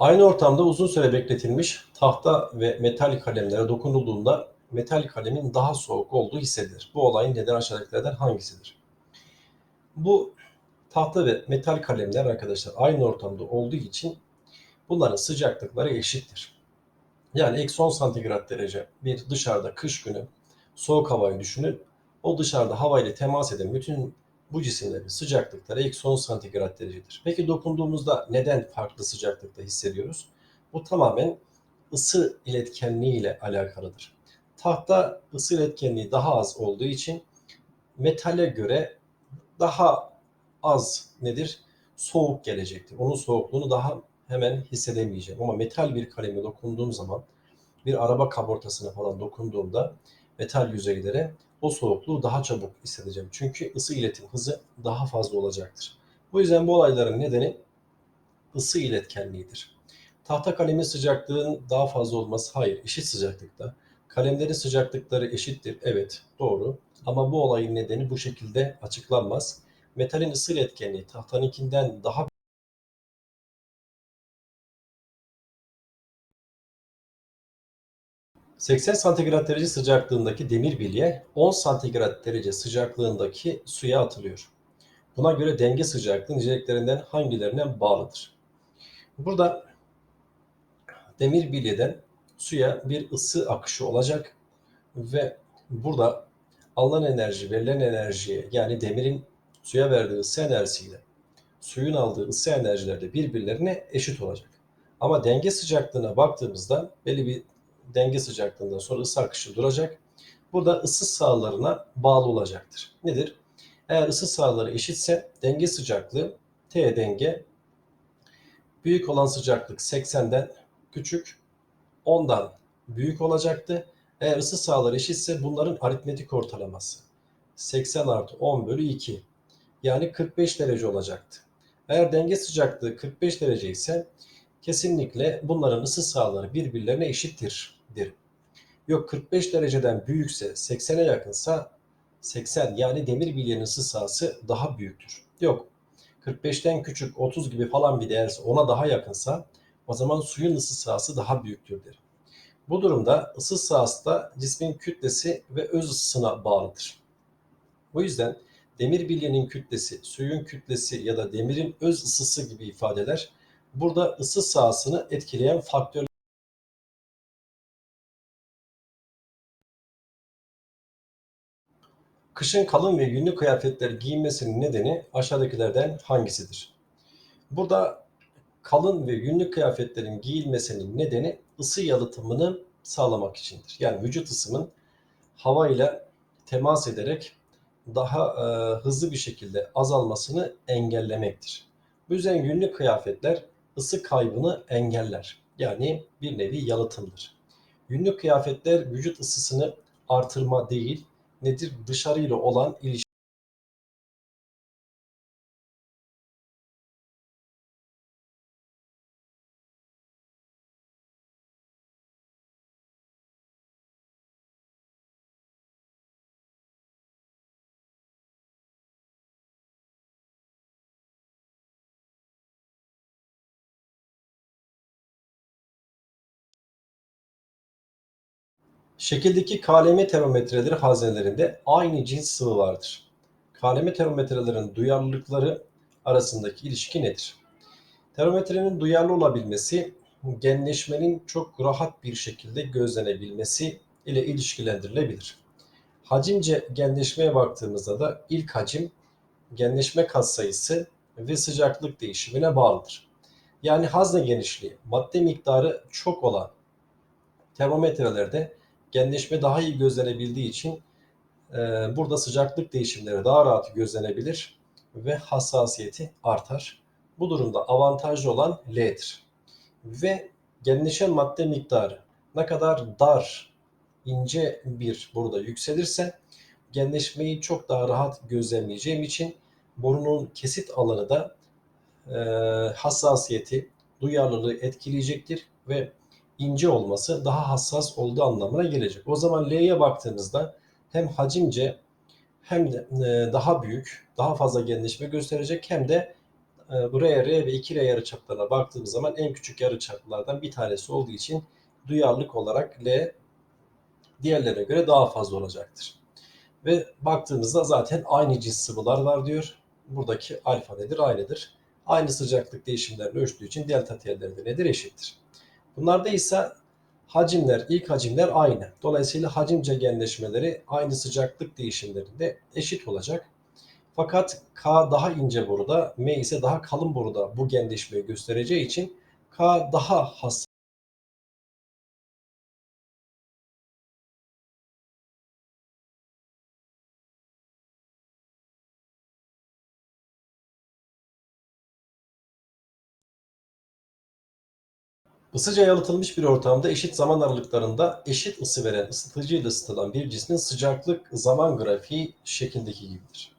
Aynı ortamda uzun süre bekletilmiş tahta ve metal kalemlere dokunulduğunda metal kalemin daha soğuk olduğu hissedilir. Bu olayın neden aşağıdakilerden hangisidir? Bu tahta ve metal kalemler arkadaşlar aynı ortamda olduğu için bunların sıcaklıkları eşittir. Yani eksi 10 santigrat derece bir dışarıda kış günü soğuk havayı düşünün. O dışarıda havayla temas eden bütün bu cisimlerin sıcaklıkları eksi 10 santigrat derecedir. Peki dokunduğumuzda neden farklı sıcaklıkta hissediyoruz? Bu tamamen ısı iletkenliği ile alakalıdır. Tahta ısı iletkenliği daha az olduğu için metale göre daha az nedir? Soğuk gelecektir. Onun soğukluğunu daha hemen hissedemeyeceğim. Ama metal bir kaleme dokunduğum zaman bir araba kaportasına falan dokunduğumda metal yüzeylere o soğukluğu daha çabuk hissedeceğim. Çünkü ısı iletim hızı daha fazla olacaktır. Bu yüzden bu olayların nedeni ısı iletkenliğidir. Tahta kalemin sıcaklığının daha fazla olması hayır, eşit sıcaklıkta. Kalemlerin sıcaklıkları eşittir, evet, doğru. Ama bu olayın nedeni bu şekilde açıklanmaz. Metalin ısı iletkenliği tahtanınkinden daha 80 santigrat derece sıcaklığındaki demir bilye 10 santigrat derece sıcaklığındaki suya atılıyor. Buna göre denge sıcaklığı niceliklerinden hangilerine bağlıdır? Burada demir bilyeden suya bir ısı akışı olacak ve burada alınan enerji verilen enerjiye yani demirin suya verdiği ısı enerjisiyle suyun aldığı ısı enerjileri de birbirlerine eşit olacak. Ama denge sıcaklığına baktığımızda belli bir denge sıcaklığından sonra ısı akışı duracak. Bu da ısı sahalarına bağlı olacaktır. Nedir? Eğer ısı sahaları eşitse denge sıcaklığı T denge büyük olan sıcaklık 80'den küçük 10'dan büyük olacaktı. Eğer ısı sahaları eşitse bunların aritmetik ortalaması 80 artı 10 bölü 2 yani 45 derece olacaktı. Eğer denge sıcaklığı 45 derece ise kesinlikle bunların ısı sahaları birbirlerine eşittir derim. Yok 45 dereceden büyükse 80'e yakınsa 80 yani demir bilyenin ısı sahası daha büyüktür. Yok 45'ten küçük 30 gibi falan bir değerse ona daha yakınsa o zaman suyun ısı sahası daha büyüktür derim. Bu durumda ısı sahası da cismin kütlesi ve öz ısısına bağlıdır. Bu yüzden demir bilyenin kütlesi, suyun kütlesi ya da demirin öz ısısı gibi ifadeler burada ısı sahasını etkileyen faktör Kışın kalın ve yünlü kıyafetler giyinmesinin nedeni aşağıdakilerden hangisidir? Burada kalın ve yünlü kıyafetlerin giyilmesinin nedeni ısı yalıtımını sağlamak içindir. Yani vücut ısımın hava ile temas ederek daha e, hızlı bir şekilde azalmasını engellemektir. Bu yüzden yünlü kıyafetler ısı kaybını engeller. Yani bir nevi yalıtımdır. Yünlü kıyafetler vücut ısısını artırma değil, nedir? Dışarıyla olan ilişki. Şekildeki KLM termometreleri hazinelerinde aynı cins sıvı vardır. KLM termometrelerin duyarlılıkları arasındaki ilişki nedir? Termometrenin duyarlı olabilmesi, genleşmenin çok rahat bir şekilde gözlenebilmesi ile ilişkilendirilebilir. Hacimce genleşmeye baktığımızda da ilk hacim genleşme katsayısı ve sıcaklık değişimine bağlıdır. Yani hazne genişliği, madde miktarı çok olan termometrelerde genleşme daha iyi gözlenebildiği için e, burada sıcaklık değişimleri daha rahat gözlenebilir ve hassasiyeti artar. Bu durumda avantajlı olan L'dir. Ve genleşen madde miktarı ne kadar dar, ince bir burada yükselirse genleşmeyi çok daha rahat gözlemleyeceğim için borunun kesit alanı da e, hassasiyeti, duyarlılığı etkileyecektir ve ince olması daha hassas olduğu anlamına gelecek. O zaman L'ye baktığımızda hem hacimce hem de e, daha büyük, daha fazla genleşme gösterecek hem de e, bu R, ve 2R yarıçaplarına baktığımız zaman en küçük yarıçaplardan bir tanesi olduğu için duyarlılık olarak L diğerlerine göre daha fazla olacaktır. Ve baktığımızda zaten aynı cins sıvılar var diyor. Buradaki alfa nedir? Aynıdır. Aynı sıcaklık değişimlerini ölçtüğü için delta T'leri nedir? Eşittir. Bunlarda ise hacimler, ilk hacimler aynı. Dolayısıyla hacimce genleşmeleri aynı sıcaklık değişimlerinde eşit olacak. Fakat K daha ince boruda, M ise daha kalın boruda bu genleşmeyi göstereceği için K daha hassas Isıca yalıtılmış bir ortamda eşit zaman aralıklarında eşit ısı veren ısıtıcı ile ısıtılan bir cismin sıcaklık zaman grafiği şekildeki gibidir.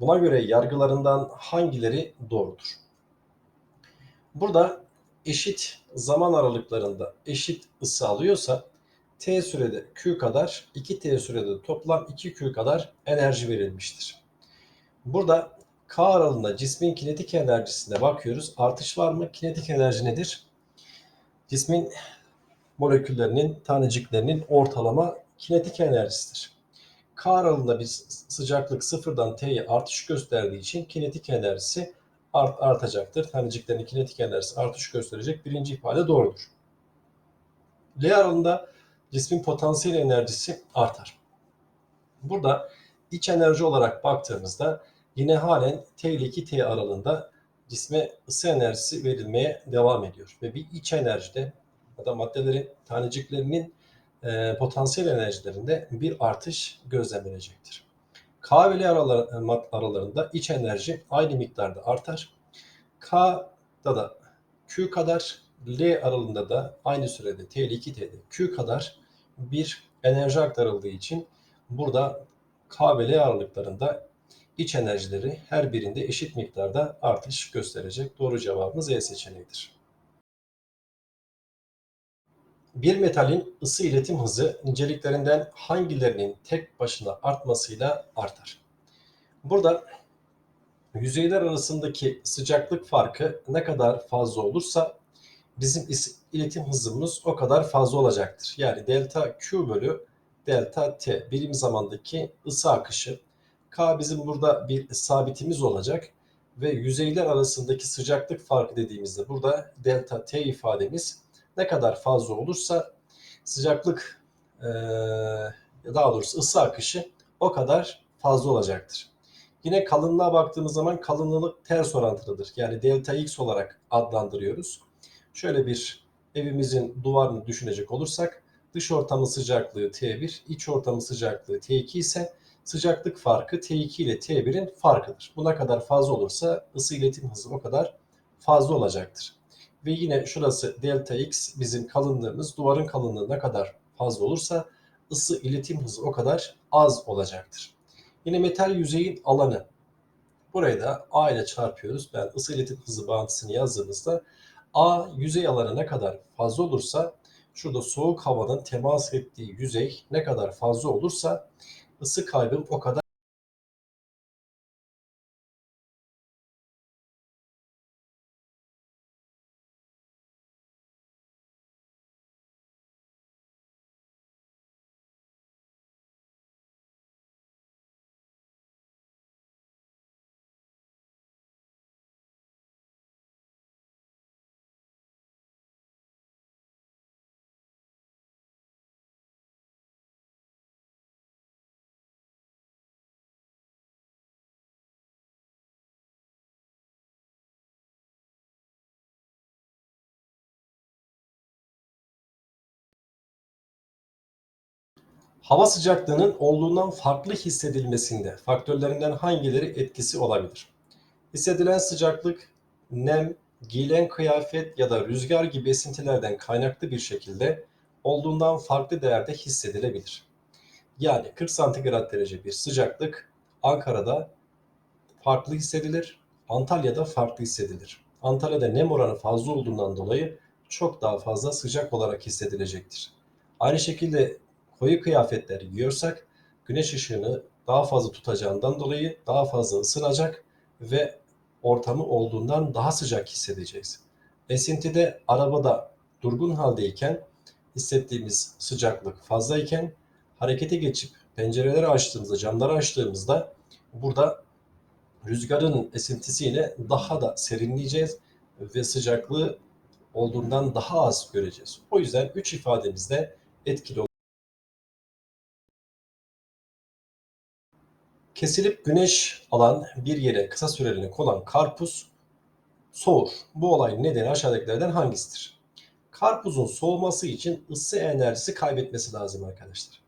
Buna göre yargılarından hangileri doğrudur? Burada eşit zaman aralıklarında eşit ısı alıyorsa t sürede q kadar 2t sürede toplam 2q kadar enerji verilmiştir. Burada k aralığında cismin kinetik enerjisine bakıyoruz. Artış var mı? Kinetik enerji nedir? Cismin moleküllerinin, taneciklerinin ortalama kinetik enerjisidir. K aralığında bir sıcaklık sıfırdan T'ye artış gösterdiği için kinetik enerjisi art, artacaktır. Taneciklerin kinetik enerjisi artış gösterecek. Birinci ifade doğrudur. L aralığında cismin potansiyel enerjisi artar. Burada iç enerji olarak baktığımızda yine halen T ile 2T aralığında cisme ısı enerjisi verilmeye devam ediyor. Ve bir iç enerjide ya da maddelerin taneciklerinin e, potansiyel enerjilerinde bir artış gözlemlenecektir. K L aralar, aralarında iç enerji aynı miktarda artar. K'da da Q kadar, L aralığında da aynı sürede T ile 2T'de Q kadar bir enerji aktarıldığı için burada K ve L aralıklarında iç enerjileri her birinde eşit miktarda artış gösterecek. Doğru cevabımız E seçeneğidir. Bir metalin ısı iletim hızı niceliklerinden hangilerinin tek başına artmasıyla artar? Burada yüzeyler arasındaki sıcaklık farkı ne kadar fazla olursa bizim iletim hızımız o kadar fazla olacaktır. Yani delta Q bölü delta T birim zamandaki ısı akışı K bizim burada bir sabitimiz olacak ve yüzeyler arasındaki sıcaklık farkı dediğimizde burada delta T ifademiz ne kadar fazla olursa sıcaklık e, daha doğrusu ısı akışı o kadar fazla olacaktır. Yine kalınlığa baktığımız zaman kalınlık ters orantılıdır. Yani delta x olarak adlandırıyoruz. Şöyle bir evimizin duvarını düşünecek olursak dış ortamın sıcaklığı T1, iç ortamın sıcaklığı T2 ise sıcaklık farkı T2 ile T1'in farkıdır. Bu ne kadar fazla olursa ısı iletim hızı o kadar fazla olacaktır. Ve yine şurası delta x bizim kalınlığımız duvarın kalınlığı ne kadar fazla olursa ısı iletim hızı o kadar az olacaktır. Yine metal yüzeyin alanı. Burayı da A ile çarpıyoruz. Ben ısı iletim hızı bağıntısını yazdığımızda A yüzey alanı ne kadar fazla olursa şurada soğuk havanın temas ettiği yüzey ne kadar fazla olursa ısı kaybım o kadar Hava sıcaklığının olduğundan farklı hissedilmesinde faktörlerinden hangileri etkisi olabilir? Hissedilen sıcaklık, nem, giyilen kıyafet ya da rüzgar gibi esintilerden kaynaklı bir şekilde olduğundan farklı değerde hissedilebilir. Yani 40 santigrat derece bir sıcaklık Ankara'da farklı hissedilir, Antalya'da farklı hissedilir. Antalya'da nem oranı fazla olduğundan dolayı çok daha fazla sıcak olarak hissedilecektir. Aynı şekilde koyu kıyafetler giyiyorsak güneş ışığını daha fazla tutacağından dolayı daha fazla ısınacak ve ortamı olduğundan daha sıcak hissedeceğiz. Esintide arabada durgun haldeyken hissettiğimiz sıcaklık fazlayken harekete geçip pencereleri açtığımızda, camları açtığımızda burada rüzgarın esintisiyle daha da serinleyeceğiz ve sıcaklığı olduğundan daha az göreceğiz. O yüzden üç ifademizde etkili olur. Kesilip güneş alan bir yere kısa süreliğine konan karpuz soğur. Bu olayın nedeni aşağıdakilerden hangisidir? Karpuzun soğuması için ısı enerjisi kaybetmesi lazım arkadaşlar.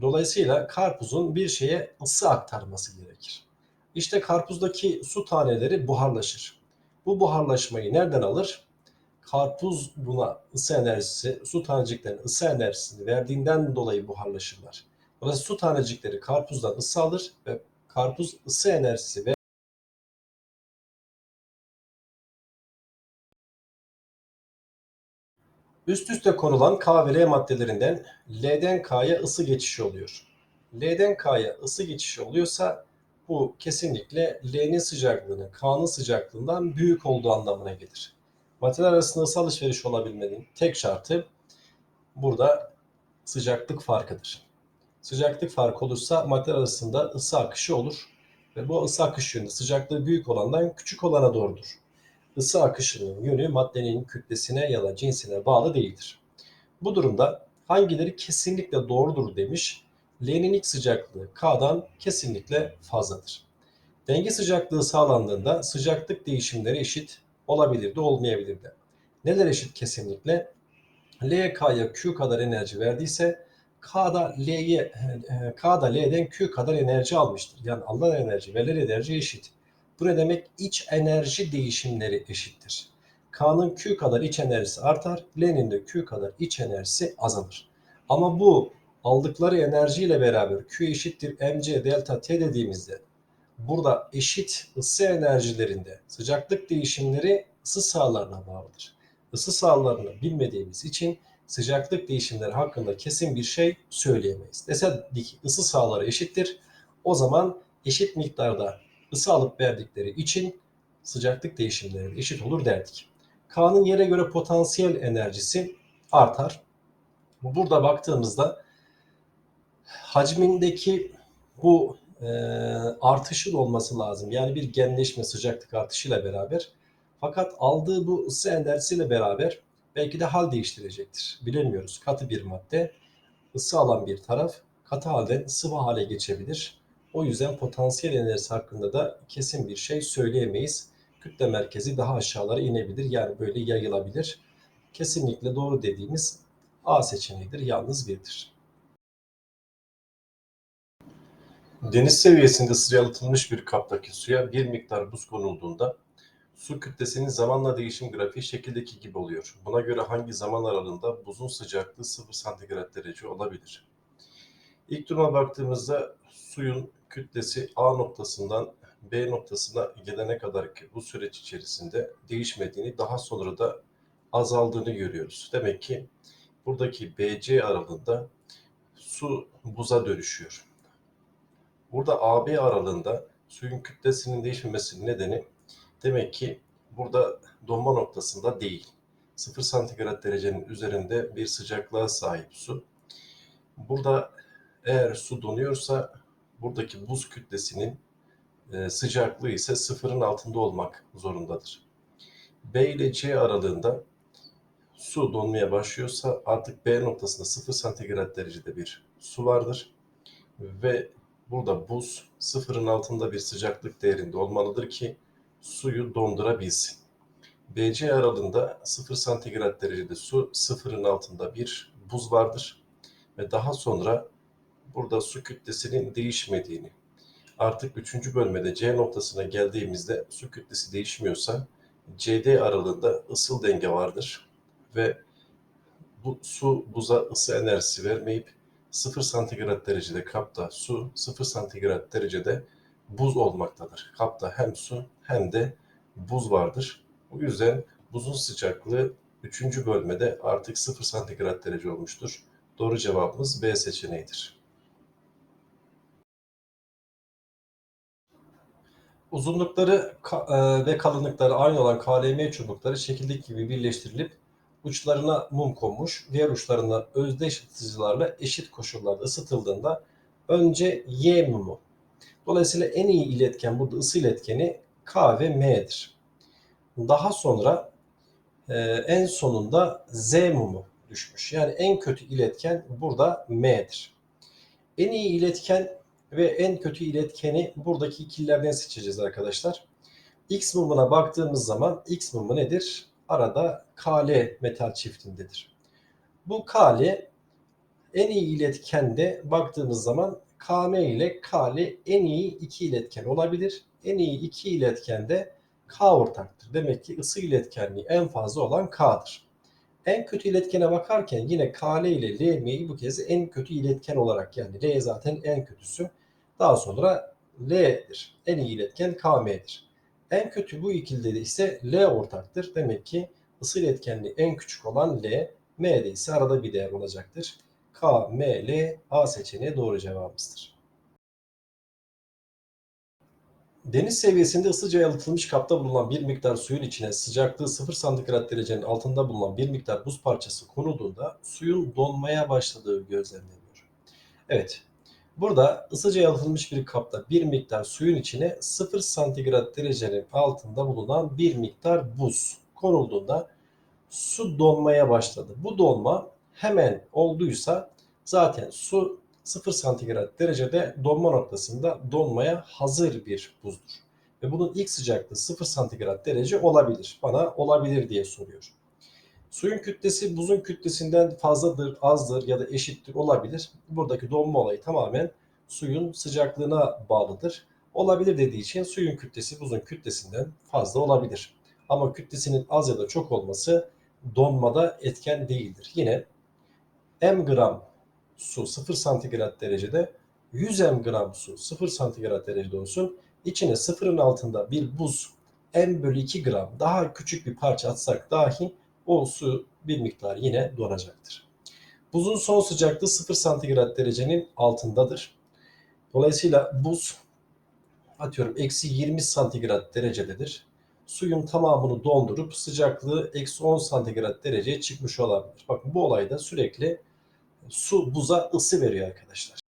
Dolayısıyla karpuzun bir şeye ısı aktarması gerekir. İşte karpuzdaki su taneleri buharlaşır. Bu buharlaşmayı nereden alır? Karpuz buna ısı enerjisi, su taneciklerine ısı enerjisini verdiğinden dolayı buharlaşırlar. Dolayısıyla su tanecikleri karpuzdan ısı alır ve karpuz ısı enerjisi ve Üst üste konulan K ve L maddelerinden L'den K'ya ısı geçişi oluyor. L'den K'ya ısı geçişi oluyorsa bu kesinlikle L'nin sıcaklığının K'nın sıcaklığından büyük olduğu anlamına gelir. Maddeler arasında ısı alışverişi olabilmenin tek şartı burada sıcaklık farkıdır. Sıcaklık farkı olursa maddeler arasında ısı akışı olur ve bu ısı akışı yönü sıcaklığı büyük olandan küçük olana doğrudur ısı akışının yönü maddenin kütlesine ya da cinsine bağlı değildir. Bu durumda hangileri kesinlikle doğrudur demiş. L'nin ilk sıcaklığı K'dan kesinlikle fazladır. Denge sıcaklığı sağlandığında sıcaklık değişimleri eşit olabilir de olmayabilir de. Neler eşit kesinlikle? L K'ya Q kadar enerji verdiyse K'da L'ye K'da L'den Q kadar enerji almıştır. Yani alınan enerji verilen enerji eşit. Bu ne demek? İç enerji değişimleri eşittir. K'nın Q kadar iç enerjisi artar, L'nin de Q kadar iç enerjisi azalır. Ama bu aldıkları enerjiyle beraber Q eşittir mc delta T dediğimizde burada eşit ısı enerjilerinde sıcaklık değişimleri ısı sahalarına bağlıdır. Isı sahalarını bilmediğimiz için sıcaklık değişimleri hakkında kesin bir şey söyleyemeyiz. Deseydik ısı sahaları eşittir. O zaman eşit miktarda ısı alıp verdikleri için sıcaklık değişimleri eşit olur derdik. K'nın yere göre potansiyel enerjisi artar. Burada baktığımızda hacmindeki bu e, artışın olması lazım. Yani bir genleşme sıcaklık artışıyla beraber. Fakat aldığı bu ısı enerjisiyle beraber belki de hal değiştirecektir. Bilemiyoruz. Katı bir madde ısı alan bir taraf katı halden sıvı hale geçebilir. O yüzden potansiyel enerjisi hakkında da kesin bir şey söyleyemeyiz. Kütle merkezi daha aşağılara inebilir. Yani böyle yayılabilir. Kesinlikle doğru dediğimiz A seçeneğidir. Yalnız birdir. Deniz seviyesinde sıcalıtılmış bir kaptaki suya bir miktar buz konulduğunda su kütlesinin zamanla değişim grafiği şekildeki gibi oluyor. Buna göre hangi zaman aralığında buzun sıcaklığı 0 santigrat derece olabilir? İlk duruma baktığımızda suyun kütlesi A noktasından B noktasına gelene kadar ki bu süreç içerisinde değişmediğini daha sonra da azaldığını görüyoruz. Demek ki buradaki BC aralığında su buza dönüşüyor. Burada AB aralığında suyun kütlesinin değişmemesinin nedeni demek ki burada donma noktasında değil. 0 santigrat derecenin üzerinde bir sıcaklığa sahip su. Burada eğer su donuyorsa buradaki buz kütlesinin e, sıcaklığı ise sıfırın altında olmak zorundadır. B ile C aralığında su donmaya başlıyorsa artık B noktasında 0 santigrat derecede bir su vardır. Ve burada buz sıfırın altında bir sıcaklık değerinde olmalıdır ki suyu dondurabilsin. BC aralığında 0 santigrat derecede su sıfırın altında bir buz vardır. Ve daha sonra burada su kütlesinin değişmediğini, artık üçüncü bölmede C noktasına geldiğimizde su kütlesi değişmiyorsa CD aralığında ısıl denge vardır ve bu su buza ısı enerjisi vermeyip 0 santigrat derecede kapta su, 0 santigrat derecede buz olmaktadır. Kapta hem su hem de buz vardır. Bu yüzden buzun sıcaklığı 3. bölmede artık 0 santigrat derece olmuştur. Doğru cevabımız B seçeneğidir. Uzunlukları e, ve kalınlıkları aynı olan KLM çubukları şekildeki gibi birleştirilip uçlarına mum konmuş, diğer uçlarına özdeş ısıtıcılarla eşit koşullarda ısıtıldığında önce Y mumu. Dolayısıyla en iyi iletken burada ısı iletkeni K ve M'dir. Daha sonra e, en sonunda Z mumu düşmüş. Yani en kötü iletken burada M'dir. En iyi iletken ve en kötü iletkeni buradaki ikililerden seçeceğiz arkadaşlar. X mumuna baktığımız zaman X mumu nedir? Arada Kl metal çiftindedir. Bu Kl en iyi iletkende baktığımız zaman Km ile Kl en iyi iki iletken olabilir. En iyi iki iletkende K ortaktır. Demek ki ısı iletkenliği en fazla olan K'dır. En kötü iletkene bakarken yine Kl ile Lm'yi bu kez en kötü iletken olarak yani L zaten en kötüsü. Daha sonra L'dir. En iyi iletken Km'dir. En kötü bu ikilide de ise L ortaktır. Demek ki ısı iletkenliği en küçük olan L, M'de ise arada bir değer olacaktır. K, M, L, A seçeneği doğru cevabımızdır. Deniz seviyesinde ısıca yalıtılmış kapta bulunan bir miktar suyun içine sıcaklığı 0 santigrat derecenin altında bulunan bir miktar buz parçası konulduğunda suyun donmaya başladığı gözlemleniyor. Evet, burada ısıca yalıtılmış bir kapta bir miktar suyun içine 0 santigrat derecenin altında bulunan bir miktar buz konulduğunda su donmaya başladı. Bu donma hemen olduysa zaten su 0 santigrat derecede donma noktasında donmaya hazır bir buzdur. Ve bunun ilk sıcaklığı 0 santigrat derece olabilir. Bana olabilir diye soruyor. Suyun kütlesi buzun kütlesinden fazladır, azdır ya da eşittir olabilir. Buradaki donma olayı tamamen suyun sıcaklığına bağlıdır. Olabilir dediği için suyun kütlesi buzun kütlesinden fazla olabilir. Ama kütlesinin az ya da çok olması donmada etken değildir. Yine m gram su 0 santigrat derecede 100 m gram su 0 santigrat derecede olsun. İçine sıfırın altında bir buz m bölü 2 gram daha küçük bir parça atsak dahi o su bir miktar yine donacaktır. Buzun son sıcaklığı 0 santigrat derecenin altındadır. Dolayısıyla buz atıyorum eksi 20 santigrat derecededir. Suyun tamamını dondurup sıcaklığı eksi 10 santigrat dereceye çıkmış olabilir. Bakın bu olayda sürekli su buza ısı veriyor arkadaşlar.